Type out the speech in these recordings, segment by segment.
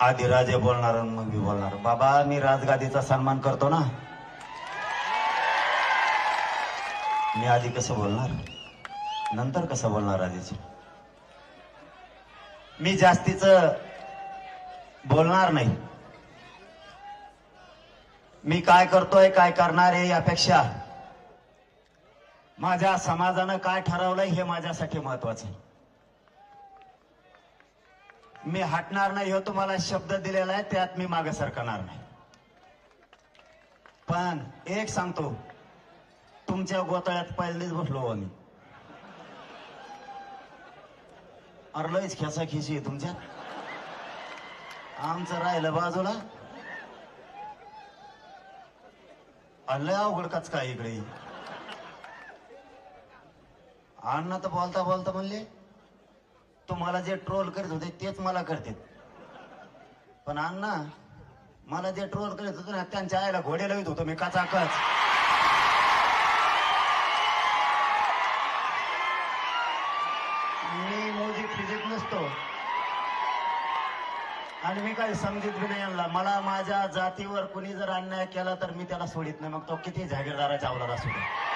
आधी राजे बोलणार आणि मग मी बोलणार. बाबा मी राजगादीचा सन्मान करतो ना. मी आधी कसं बोलणार? नंतर कसं बोलणार राजेचे मी जास्तीच बोलणार नाही. मी काय करतोय काय करणार आहे यापेक्षा? माझ्या समाजानं काय ठरवलंय हे माझ्यासाठी महत्वाचं आहे. मी हटणार नाही हो तुम्हाला शब्द दिलेला आहे त्यात मी मागे सरकणार नाही. पण एक सांगतो तुमच्या गोतळ्यात पहिलेच बसलो आम्ही मी. अरे लयच खेसा खिशी तुमच्या आमचं राहिलं बाजूला. लय अवघड काच काय इकडे. अण्णा तर बोलता बोलता म्हणले तुम्हाला जे ट्रोल करत होते तेच मला करते पण अण्णा मला जे ट्रोल करत होते ना त्यांच्या आईला घोडे लावित होतो मी कचाकच. मी मोजी फिजिक नसतो. आणि मी काही समजित बी नाही आणला मला माझ्या जातीवर कुणी जर अन्याय केला तर मी त्याला सोडित नाही. मग तो किती जागीरदाराच्या अवलाला असू दे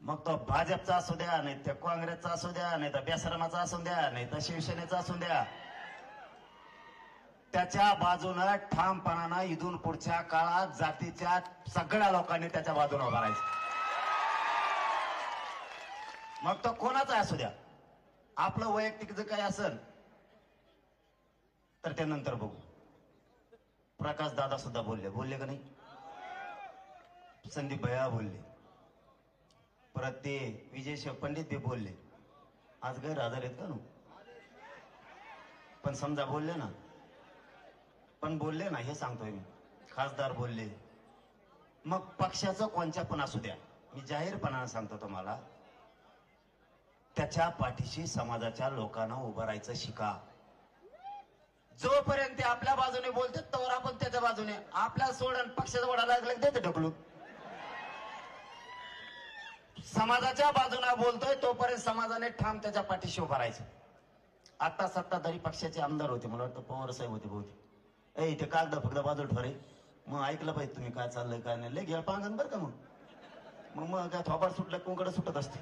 मग तो भाजपचा असू द्या नाही तर काँग्रेसचा असू द्या नाही तर बेसरमाचा असू द्या नाही तर शिवसेनेचा असू द्या. त्याच्या बाजूनं ठामपणानं इथून पुढच्या काळात जातीच्या सगळ्या लोकांनी त्याच्या बाजूने उभा राहायचं. मग तो कोणाचा असू द्या? आपलं वैयक्तिक जर काही असेल तर ते नंतर बघू. प्रकाश दादा सुद्धा बोलले. बोलले का नाही? संदीप भैया बोलले. परत ते विजय पंडित ते बोलले. आज गैरहजर आहेत का नु? पण समजा बोलले ना. पण बोलले ना हे सांगतोय मी. खासदार बोलले. मग पक्षाचं कोणच्या पण असू द्या. मी जाहीरपणानं सांगतो तुम्हाला. त्याच्या पाठीशी समाजाच्या लोकांना उभं राहायचं शिका. जोपर्यंत ते आपल्या बाजूने बोलतात तोवर आपण त्याच्या बाजूने. आपल्या सोडून पक्षाचं वडा लागलं की ढकलू. समाजाच्या बाजून बोलतोय तोपर्यंत समाजाने ठाम त्याच्या पाठीशी उभा राहायचं. आता सत्ताधारी पक्षाचे आमदार होते मला वाटतं पवार साहेब होते बहुते ए इथे कागद फक्त बाजूला ठरे मग ऐकलं पाहिजे तुम्ही काय चाललंय काय नाही. लय घ्या पांगण बरं का मग? मग मग काय थोबार सुटलं कोंकड सुटत असते.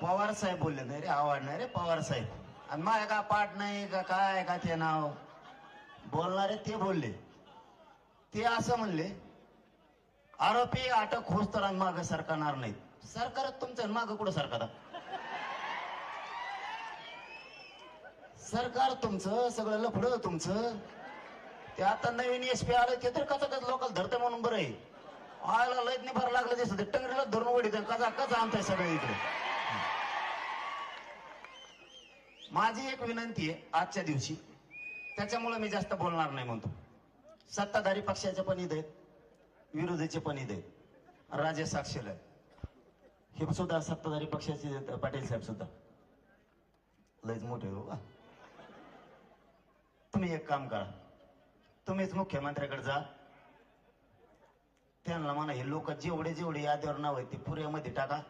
पवार साहेब बोलले नाही रे आवड नाही रे पवार साहेब. आणि माझ्या का पाठ नाही का काय का ते नाव? बोलणारे ते बोलले. ते असं म्हणले आरोपी अटक होस तर माग सरकारणार नाही सरकार तुमचं माग कुठं सरकार सरकार तुमचं सगळं लफड तुमचं. ते आता नवीन एस पी आलं ते तर कसं कच लोकल धरते म्हणून बरं आहे. आयला लयत नाही भर लागलं दिसत टंगरीला धरून वडीत कचा कचा आणताय सगळे इकडे. माझी एक विनंती आहे आजच्या दिवशी त्याच्यामुळे मी जास्त बोलणार नाही म्हणतो. सत्ताधारी पक्षाचे पण ईद आहेत. विरोधीचे पण ईद आहेत. राजे साक्षील हे सुद्धा सत्ताधारी पक्षाचे पाटील साहेब सुद्धा. लयच मोठे हो तुम्ही एक काम करा. तुम्हीच मुख्यमंत्र्याकडे जा. त्यांना म्हणा हे लोक जेवढे जेवढे यादीवर नाव आहे ते पुऱ्यामध्ये टाका.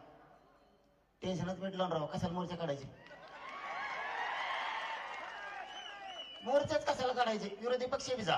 टेन्शनच मिटलं राहा कशाला मोर्चा काढायचे? मोर्चाच कशाला काढायचे? विरोधी पक्ष बी जा.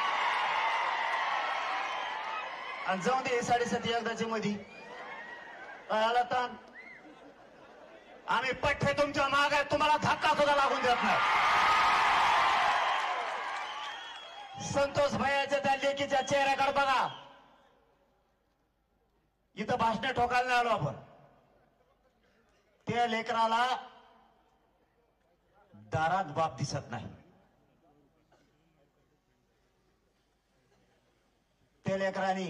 आणि जाऊन दे साडेसात एकदाच्या मध्ये. आला ताण आम्ही पठ्ठे तुमच्या माग आहे तुम्हाला धक्का सुद्धा लागून देत नाही. संतोष भैयाच्या त्या लेकीच्या चेहऱ्याकडे बघा. इथं भाषण ठोकायला नाही आलो आपण. त्या लेकराला दारात बाप दिसत नाही. त्या लेकरांनी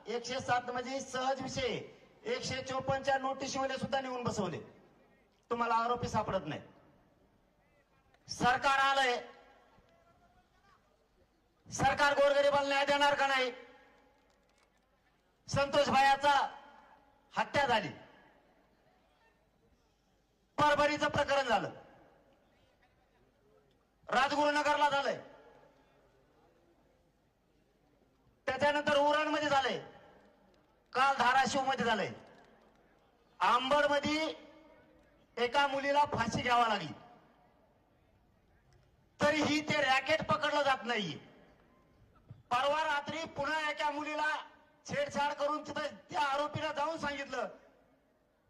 एकशे सात म्हणजे सहज विषय. एकशे चोपन्नच्या नोटीसमध्ये सुद्धा नेऊन बसवले. तुम्हाला आरोपी सापडत नाही सरकार आलंय. सरकार गोरगरिबाला न्याय देणार का नाही? संतोष भायाचा हत्या झाली. परभरीचं प्रकरण झालं. राजगुरुनगरला झालंय. त्याच्यानंतर उरणमध्ये झालं. काल धाराशिवमध्ये झालंय. आंबडमध्ये एका मुलीला फाशी घ्यावा लागली. तरीही ते रॅकेट पकडलं जात नाही परवा रात्री पुन्हा एका मुलीला छेडछाड करून तिथं त्या आरोपीला जाऊन सांगितलं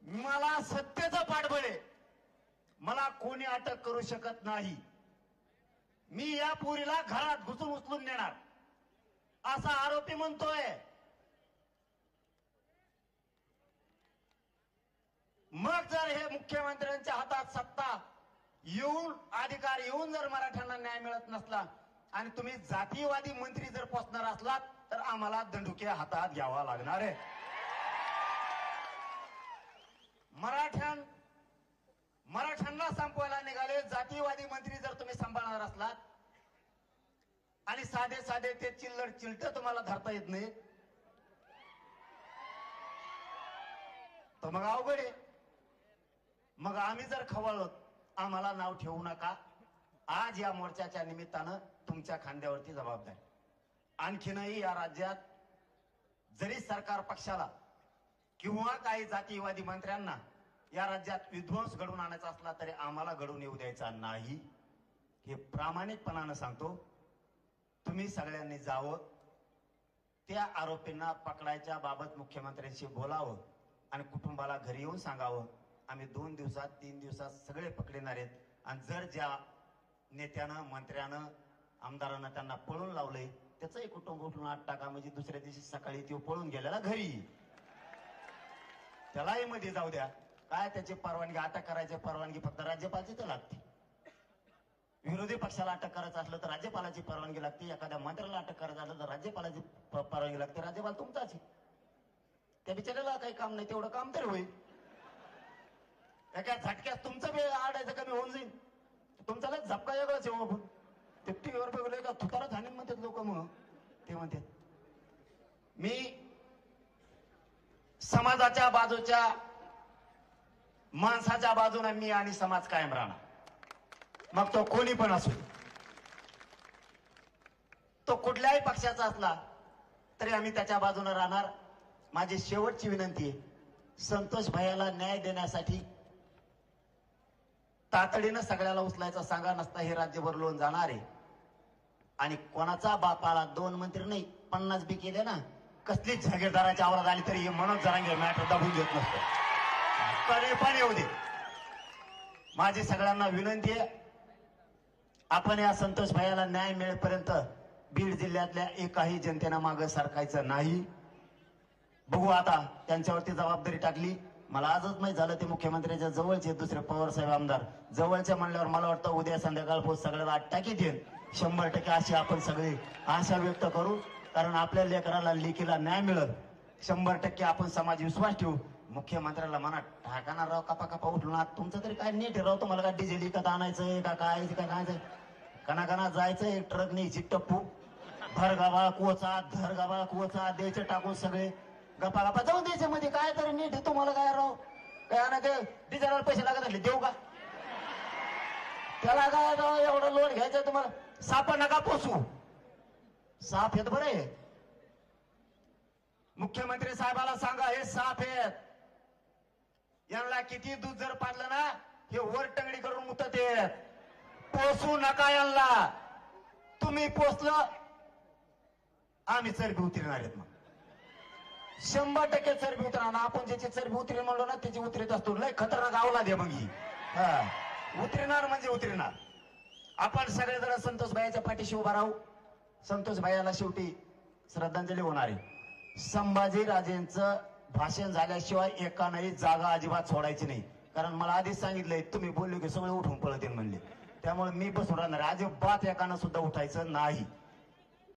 मला सत्तेचं पाठबळ आहे. मला कोणी अटक करू शकत नाही. मी या पुरीला घरात घुसून उचलून नेणार. असा आरोपी म्हणतोय. मग जर हे मुख्यमंत्र्यांच्या हातात सत्ता येऊन अधिकार येऊन जर मराठ्यांना न्याय मिळत नसला आणि तुम्ही जातीयवादी मंत्री जर पोचणार असलात तर आम्हाला दंडुके हातात घ्यावा लागणार आहे. मराठ्यां मराठ्यांना संपवायला निघाले जातीयवादी मंत्री जर तुम्ही सांभाळणार असलात आणि साधे साधे ते चिल्लर चिलट तुम्हाला धरता येत नाही तर मग अवघड आहे. मग आम्ही जर खवळलो आम्हाला नाव ठेवू नका. आज या मोर्चाच्या निमित्तानं तुमच्या खांद्यावरती जबाबदारी. आणखीनही या राज्यात जरी सरकार पक्षाला किंवा काही जातीयवादी मंत्र्यांना या राज्यात विध्वंस घडवून आणायचा असला तरी आम्हाला घडवून येऊ द्यायचा नाही. हे प्रामाणिकपणानं सांगतो. तुम्ही सगळ्यांनी जावं. त्या आरोपींना पकडायच्या बाबत मुख्यमंत्र्यांशी बोलावं आणि कुटुंबाला घरी येऊन सांगावं. आम्ही दोन दिवसात तीन दिवसात सगळे पकडणार आहेत. आणि जर ज्या नेत्यानं मंत्र्यानं आमदारानं त्यांना पळून लावलंय त्याचंही कुटुंब उठून आठ टाका. म्हणजे दुसऱ्या दिवशी सकाळी तो पळून गेलेला घरी. त्यालाही मध्ये जाऊ द्या. काय त्याची परवानगी? अटक करायची परवानगी फक्त राज्यपालची तर लागते. विरोधी पक्षाला अटक करायचं असलं तर राज्यपालाची परवानगी लागते. एखाद्या मंत्र्याला अटक करायचं असलं तर राज्यपालाची परवानगी लागते. राज्यपाल तुमचाच आहे. त्या बिचाराला काही काम नाही. तेवढं काम तरी होईल. एका झटक्यात तुमचं बी आडायचं कमी होऊन जाईल तुमचा लय झपका वेगळाच आहे हो आपण. ते टीव्हीवर बघलं का तुतारा झाले म्हणतात लोक मग. ते म्हणतात मी समाजाच्या बाजूच्या माणसाच्या बाजूने मी आणि समाज कायम राहणार. मग तो कोणी पण असो. तो कुठल्याही पक्षाचा असला तरी आम्ही त्याच्या बाजूने राहणार. माझी शेवटची विनंती आहे संतोष भैयाला न्याय देण्यासाठी तातडीनं सगळ्याला उचलायचा सांगा नसता हे राज्यभर लोन जाणार. आहे आणि कोणाचा बापाला दोन मंत्री नाही पन्नास बी केले ना कसलीच जागीरदाराची आवरात आली तरी हे मनोज जरांगे मॅटर दाबून घेत नसतो. कधी पण येऊ दे. माझी सगळ्यांना विनंती आहे आपण या संतोष भाईला न्याय मिळेपर्यंत बीड जिल्ह्यातल्या एकाही जनतेनं मागं सरकायचं नाही. बघू आता त्यांच्यावरती जबाबदारी टाकली मला आजच माहीत झालं ते मुख्यमंत्र्याच्या जवळचे दुसरे पवार साहेब आमदार. जवळच्या म्हणल्यावर मला वाटतं उद्या संध्याकाळ पोच सगळ्याला आठ टाकीत शंभर टक्के अशी आपण सगळी आशा व्यक्त करू. कारण आपल्या लेकराला लेखीला न्याय मिळत शंभर टक्के आपण समाज विश्वास ठेवू. मुख्यमंत्र्याला म्हणा ठाकाना राव कपा कपा उठलो ना तुमचं तरी काय नीट राव? तुम्हाला काय डिझेल विकत आणायचंय का काय काय काय कना जायचंय ट्रक न्यायची टप्पू भर गावा कोचा धर गावा कोचा द्यायचे टाकून सगळे. गप्पा गप्पा जाऊन द्यायचे मध्ये काय तरी नीट तुम्हाला काय राव? काय ना ते डिझेलवर पैसे लागत असले देऊ का? त्याला काय राव एवढं लोन घ्यायचं तुम्हाला? साप नका पोसू. साप येत बरं आहे मुख्यमंत्री साहेबाला सांगा हे साप आहेत. यांना किती दूध जर पाडलं ना हे वर टंगडी करून मुतत येत पोसू नका यांना. तुम्ही पोचलं आम्ही चरबी उतरणार आहेत मग. शंभर टक्के चरबी उतरणार. आपण ज्याची चरबी उतरेल म्हणलो ना त्याची उतरीत असतो. लय खतरनाक आवला दे मग ही. हा. उतरणार म्हणजे उतरणार. आपण सगळे जण संतोष भाईच्या पाठीशी उभा राहू. संतोष भाईला शेवटी श्रद्धांजली होणार आहे. संभाजी राजेंचं भाषण झाल्याशिवाय एकानंही जागा अजिबात सोडायची नाही. कारण मला आधीच सांगितलंय तुम्ही बोलले की सगळे उठून पळतील म्हणले. त्यामुळे मी बसून राहणार अजिबात एकानं सुद्धा उठायचं नाही.